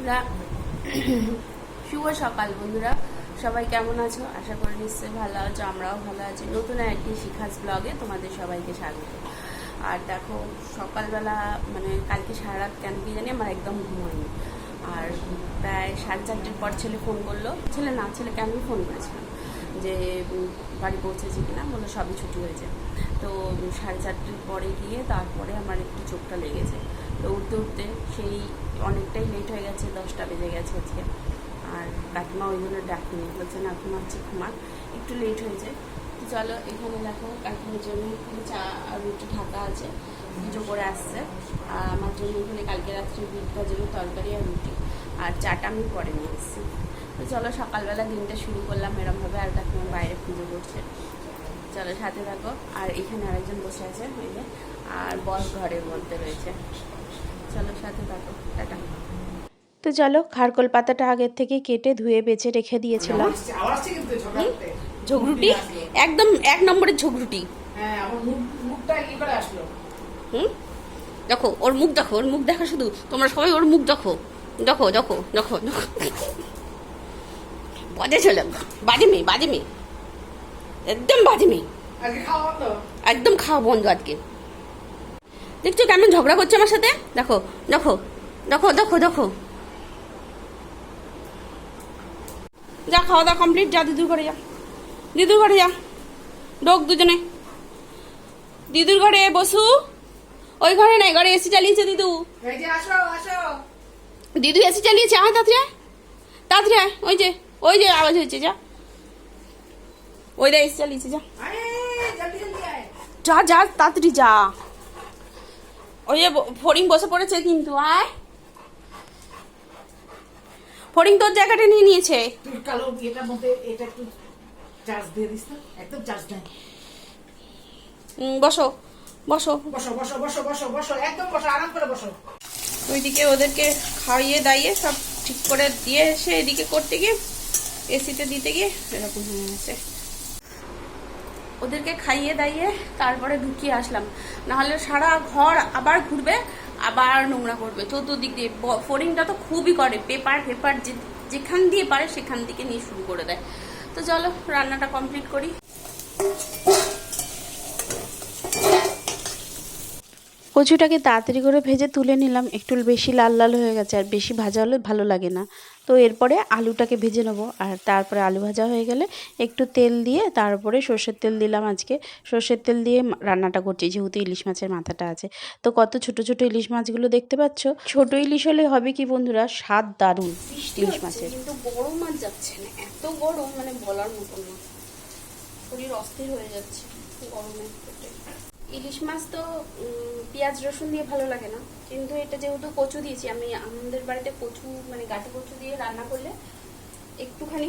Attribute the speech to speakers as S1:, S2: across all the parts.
S1: বন্ধুরা, শুভ সকাল বন্ধুরা। সবাই কেমন আছো? আশা করি নিশ্চয়ই ভালো আছো, আমরাও ভালো আছি। নতুন একটি শিখাস ব্লগে তোমাদের সবাইকে স্বাগত। আর দেখো, সকালবেলা মানে কালকে সারা রাত কেন কি জানি আমার একদম ঘুম হয়নি। আর প্রায় সাড়ে চারটের পর ছেলে ফোন করল। ছেলে না ছেলেকে আমি ফোন করেছিলাম যে বাড়ি পৌঁছেছি কিনা, বলল সবই ছুটি হয়েছে। তো সাড়ে চারটের পরে গিয়ে তারপরে আমার একটু চোখটা লেগেছে। তো উঠতে উঠতে সেই অনেকটাই লেট হয়ে গেছে দশটা বেজে গেছে আজকে। আর কাকিমা ওই জন্য ডাকিনি বলছে না ঘুমাচ্ছি ঘুমা। একটু লেট হয়েছে তো চলো এখানে দেখো কাকিমার জন্য চা আর রুটি ঢাকা আছে পুজো করে আসছে। আর আমার জন্য এখানে কালকে রাত্রে বিট জন্য তরকারি আর রুটি। আর চাটা আমি পরে নিয়ে এসেছি তো চলো সকালবেলা দিনটা শুরু করলাম এরমভাবে আর কাকিমা বাইরে পুজো করছে। চলো সাথে থাকো। আর এখানে আরেকজন বসে আছে যে, আর বস ঘরের মধ্যে রয়েছে। চলো সাথে থাকো টাটা।
S2: তো চলো খারকোল পাতাটা আগের থেকে কেটে ধুয়ে বেছে রেখে দিয়েছিলাম।
S1: ঝগড়ুটি? একদম এক নম্বরের ঝগড়ুটি।
S3: হ্যাঁ?
S1: হুম? দেখো ওর মুখ দেখো ওর মুখ দেখো শুধু তোমরা সবাই ওর মুখ দেখো। দেখো দেখো দেখো দেখো। বাজে ছেলে বাজে মেয়ে বাজে মেয়ে। একদম বাজে মেয়ে? একদম খাওয়া বন্ধ আজকে। দেখছ কেমন ঝগড়া করছে আমার সাথে? দেখো দেখো দেখো দেখো দেখো। যা খাওয়া দাওয়া কমপ্লিট যা দিদুর ঘরে যা। দিদুর ঘরে যা। ডোক দুজনে। দিদুর ঘরে বসু। ওই ঘরে নাই ঘরে এসি চালিয়েছে দিদু। দিদু এসি চালিয়েছে আয় তাড়াতাড়ি আয়। তাড়াতাড়ি আয় ওই যে ওই যে আওয়াজ হয়েছে যা। ওই দা এসি চালিয়েছে যা। যা যা তাড়াতাড়ি যা। ওই যে ফড়িং বসে পড়েছে কিন্তু আয়। ফড়িং তোর জায়গাটা নিয়ে নিয়েছে।
S3: তোর কালো মধ্যে এটা একটু চার্জ দিয়ে দিস না একদম চার্জ নাই।
S1: বসো বসো।
S3: বসো বসো বসো বসো বসো একদম বসো আরাম করে বসো।
S1: ওইদিকে ওদেরকে খাইয়ে দাইয়ে সব ঠিক করে দিয়ে এসে এদিকে করতে গিয়ে এসিতে দিতে গিয়ে এরকম হয়ে গেছে। ওদেরকে খাইয়ে দাইয়ে তারপরে ঢুকিয়ে আসলাম। নাহলে সারা ঘর আবার ঘুরবে, আবার নোংরা করবে। চতুর্দিক দিয়ে ফোরিংটা তো খুবই করে, পেপার পেপার যে যেখান দিয়ে পারে সেখান থেকে নিয়ে শুরু করে দেয়। তো চলো, রান্নাটা কমপ্লিট করি।
S2: কচুটাকে তাড়াতাড়ি করে ভেজে তুলে নিলাম। একটু বেশি লাল লাল হয়ে গেছে আর বেশি ভাজা হলে ভালো লাগে না। তো এরপরে আলুটাকে ভেজে নেব। আর তারপরে আলু ভাজা হয়ে গেলে একটু তেল দিয়ে তারপরে সর্ষের তেল দিলাম আজকে। সর্ষের তেল দিয়ে রান্নাটা করছি যেহেতু ইলিশ মাছের মাথাটা আছে। তো কত ছোট ছোট ইলিশ মাছগুলো দেখতে পাচ্ছ? ছোট ইলিশ হলে হবে কি বন্ধুরা? স্বাদ দারুণ ইলিশ মাছের।
S1: কিন্তু বড় মাছ যাচ্ছে না। এত গরম মানে বলার মতো না। শরীর অস্থির হয়ে যাচ্ছে গরমে। ইলিশ মাছ তো পেঁয়াজ, রসুন দিয়ে ভালো লাগে না। কিন্তু এটা যেহেতু কচু দিয়েছি, আমি আমাদের বাড়িতে কচু মানে গাঠি কচু দিয়ে রান্না করলে একটুখানি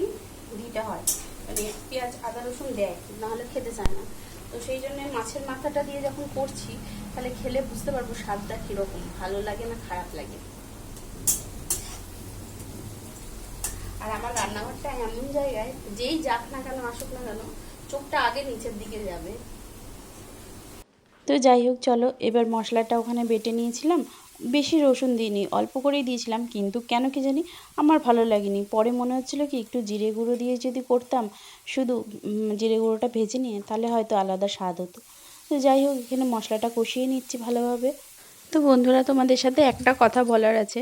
S1: দিতে হয়। মানে পেঁয়াজ, আদা, রসুন দেয়, নাহলে খেতে চায় না। তো সেই জন্য মাছের মাথাটা দিয়ে যখন করছি, তাহলে খেলে বুঝতে পারব স্বাদটা কীরকম, ভালো লাগে না খারাপ লাগে। আর আমার রান্নাঘরটা এমন জায়গায়, যেই যাক না কেন, আসুক না কেন, চোখটা আগে নিচের দিকে যাবে।
S2: তো যাই হোক, চলো। এবার মশলাটা ওখানে বেটে নিয়েছিলাম। বেশি রসুন দিইনি, অল্প করেই দিয়েছিলাম, কিন্তু কেন কি জানি আমার ভালো লাগেনি। পরে মনে হচ্ছিল কি, একটু জিরে গুঁড়ো দিয়ে যদি করতাম, শুধু জিরে গুঁড়োটা ভেজে নিয়ে, তাহলে হয়তো আলাদা স্বাদ হতো। তো যাই হোক, এখানে মশলাটা কষিয়ে নিচ্ছি ভালোভাবে। তো বন্ধুরা, তোমাদের সাথে একটা কথা বলার আছে।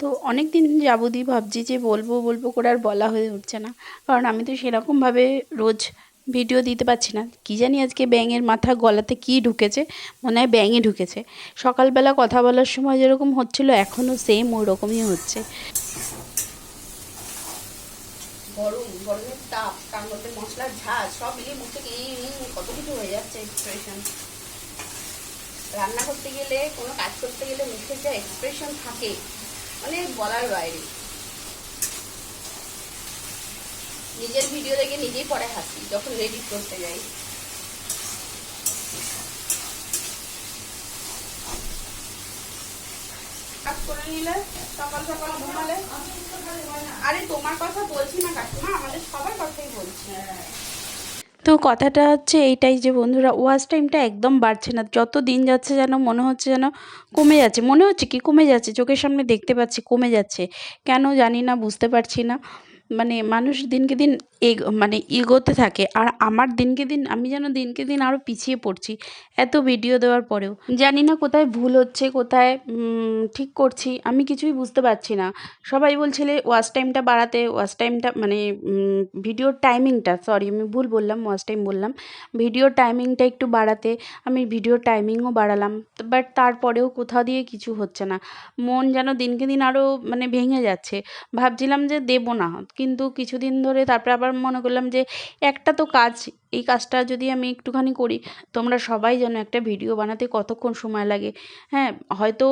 S2: তো অনেক দিন যাবতই ভাবছি যে বলব বলব করে আর বলা হয়ে উঠছে না। কারণ আমি তো সেরকমভাবে রোজ ভিডিও দিতে পারছি না। কী জানি আজকে ব্যাঙের মাথা গলাতে কী ঢুকেছে, মনে হয় ব্যাঙে ঢুকেছে। সকালবেলা কথা বলার সময় যেরকম হচ্ছিল, এখনও সেম ওরকমই হচ্ছে।
S1: গরম, গরমের মশলার ঝাঁজ সব মিলিয়ে মুখ থেকে কত কিছু হয়ে যাচ্ছে এক্সপ্রেশন রান্না করতে গেলে, কোনো কাজ করতে গেলে মুখের যা এক্সপ্রেশন থাকে মানে বলার বাইরে। নিজের ভিডিও দেখে নিজেই পরে হাসি, যখন এডিট করতে যাই। তো কথাটা হচ্ছে এইটাই যে বন্ধুরা ওয়াচ টাইমটা একদম বাড়ছে না। যত দিন যাচ্ছে যেন মনে হচ্ছে যেন কমে যাচ্ছে। মনে হচ্ছে কি কমে যাচ্ছে? চোখের সামনে দেখতে পাচ্ছি কমে যাচ্ছে। কেন জানি না, বুঝতে পারছি না। মানে মানুষ দিনকে দিন এগ মানে এগোতে থাকে। আর আমার দিনকে দিন, আমি যেন দিনকে দিন আরও পিছিয়ে পড়ছি এত ভিডিও দেওয়ার পরেও। জানি না কোথায় ভুল হচ্ছে, কোথায় ঠিক করছি, আমি কিছুই বুঝতে পারছি না। সবাই বলছিলে ওয়াচ টাইমটা বাড়াতে ওয়াচ টাইমটা মানে ভিডিওর টাইমিংটা সরি আমি ভুল বললাম ওয়াচ টাইম বললাম। ভিডিওর টাইমিংটা একটু বাড়াতে, আমি ভিডিওর টাইমিংও বাড়ালাম। বাট তারপরেও কোথাও দিয়ে কিছু হচ্ছে না। মন যেন দিনকে দিন আরও মানে ভেঙে যাচ্ছে। ভাবছিলাম যে দেবো না কিন্তু কিছুদিন ধরে তারপরে আবার মনে করলাম যে একটা তো কাজ এই কাজটা যদি আমি একটুখানি করি, তোমরা সবাই যেন একটা ভিডিও বানাতে কতক্ষণ সময় লাগে। হ্যাঁ হয়তো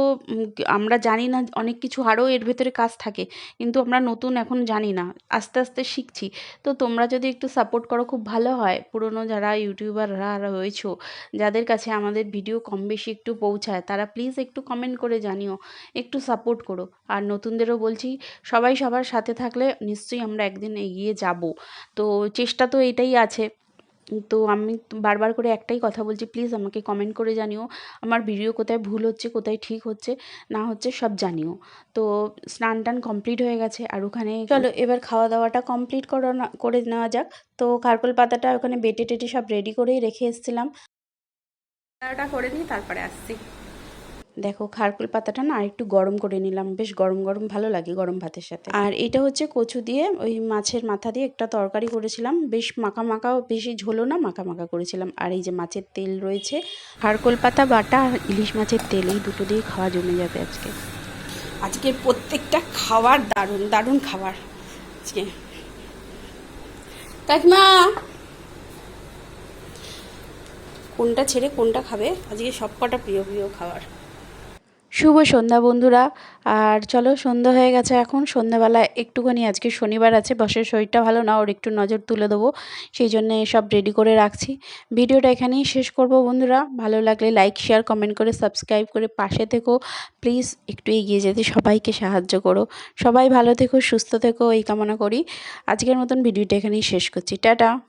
S1: আমরা জানি না অনেক কিছু আরও এর ভেতরে কাজ থাকে, কিন্তু আমরা নতুন এখন জানি না, আস্তে আস্তে শিখছি। তো তোমরা যদি একটু সাপোর্ট করো, খুব ভালো হয়। পুরনো যারা ইউটিউবাররা রয়েছো, যাদের কাছে আমাদের ভিডিও কম বেশি একটু পৌঁছায়, তারা প্লিজ একটু কমেন্ট করে জানিও, একটু সাপোর্ট করো। আর নতুনদেরও বলছি, সবাই সবার সাথে থাকলে নিশ্চয়ই আমরা একদিন এগিয়ে যাব। তো চেষ্টা তো এটাই আছে। তো আমি বারবার করে একটাই কথা বলছি প্লিজ আমাকে কমেন্ট করে জানিও আমার ভিডিও কোথায় ভুল হচ্ছে কোথায় ঠিক হচ্ছে না হচ্ছে সব জানিও। তো স্নান টান কমপ্লিট হয়ে গেছে আর ওখানে চলো এবার খাওয়া দাওয়াটা কমপ্লিট করো না করে নেওয়া যাক। তো কার্কল পাতাটা ওখানে বেটে টেটে সব রেডি করেই রেখে এসেছিলাম।
S2: করে নিই তারপরে আসছি।
S1: দেখো খারকুল পাতাটা না আরেকটু গরম করে নিলাম। বেশ গরম গরম ভালো লাগে গরম ভাতের সাথে। আর এটা হচ্ছে কচু দিয়ে ওই মাছের মাথা দিয়ে একটা তরকারি করেছিলাম। বেশ মাখা মাখাও, বেশি ঝোলো না, মাখা মাখা করেছিলাম। আর এই যে মাছের তেল রয়েছে, খারকোল পাতা, বাটা আর ইলিশ মাছের তেল, এই দুটো দিয়ে খাওয়া জমে যাবে আজকে।
S2: আজকে প্রত্যেকটা খাবার দারুণ দারুণ খাবার। আজকে। কাকিমা! কোনটা ছেড়ে কোনটা খাবে? আজকে সব কটা প্রিয় প্রিয় খাবার।
S1: শুভ সন্ধ্যা বন্ধুরা। আর চলো, সন্ধ্যা হয়ে গেছে এখন। সন্ধ্যাবেলা একটুখানি আজকে শনিবার আছে, বসের শরীরটা ভালো না, ওর একটু নজর তুলে দেবো। সেই জন্য সব রেডি করে রাখছি। ভিডিওটা এখানেই শেষ করব বন্ধুরা। ভালো লাগলে লাইক শেয়ার কমেন্ট করে সাবস্ক্রাইব করে পাশে থেকো। প্লিজ একটু এগিয়ে যেতে সবাইকে সাহায্য করো। সবাই ভালো থেকো, সুস্থ থেকো, এই কামনা করি। আজকের মতন ভিডিওটা এখানেই শেষ করছি। টাটা!